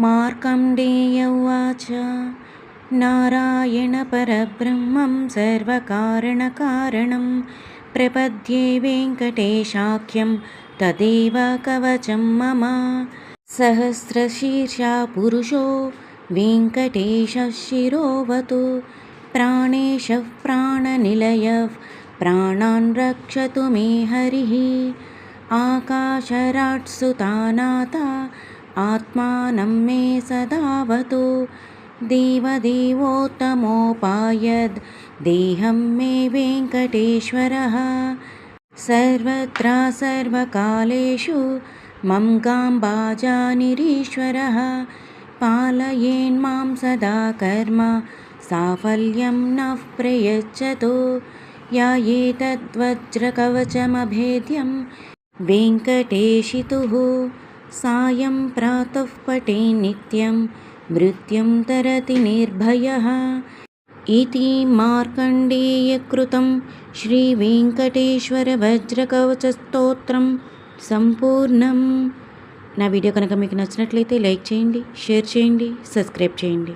मार्कण्डेय उवाच। नारायणपरब्रह्मं सर्वकारणकारणं। प्रपद्ये वेङ्कटेशाख्यं तदेव कवचं मम। सहस्रशीर्षा पुरुषो वेङ्कटेशः शिरोवतु प्राणेशः प्राणनिलयः प्राणान् रक्षतु मे हरिः। आकाशराट्सुतानाता आत्मानं मे सदावतु। देवदेवोत्तमोपायद् देहं मे वेङ्कटेश्वरः। सर्वत्र सर्वकालेषु मम गाम्बाजानिरीश्वरः पालयेन्मां सदा कर्म साफल्यं नः प्रयच्छतु। या एतद्वज्रकवचमभेद्यं वेङ्कटेशितुः सायं प्रातः पटे नित्यं मृत्युं तरति निर्भयः इति मार्कण्डेयकृतं శ్రీవేంకటేశ్వరవజ్రకవచస్తోత్రం సంపూర్ణం నా వీడియో కనుక మీకు నచ్చినట్లయితే లైక్ చేయండి షేర్ చేయండి సబ్స్క్రైబ్ చేయండి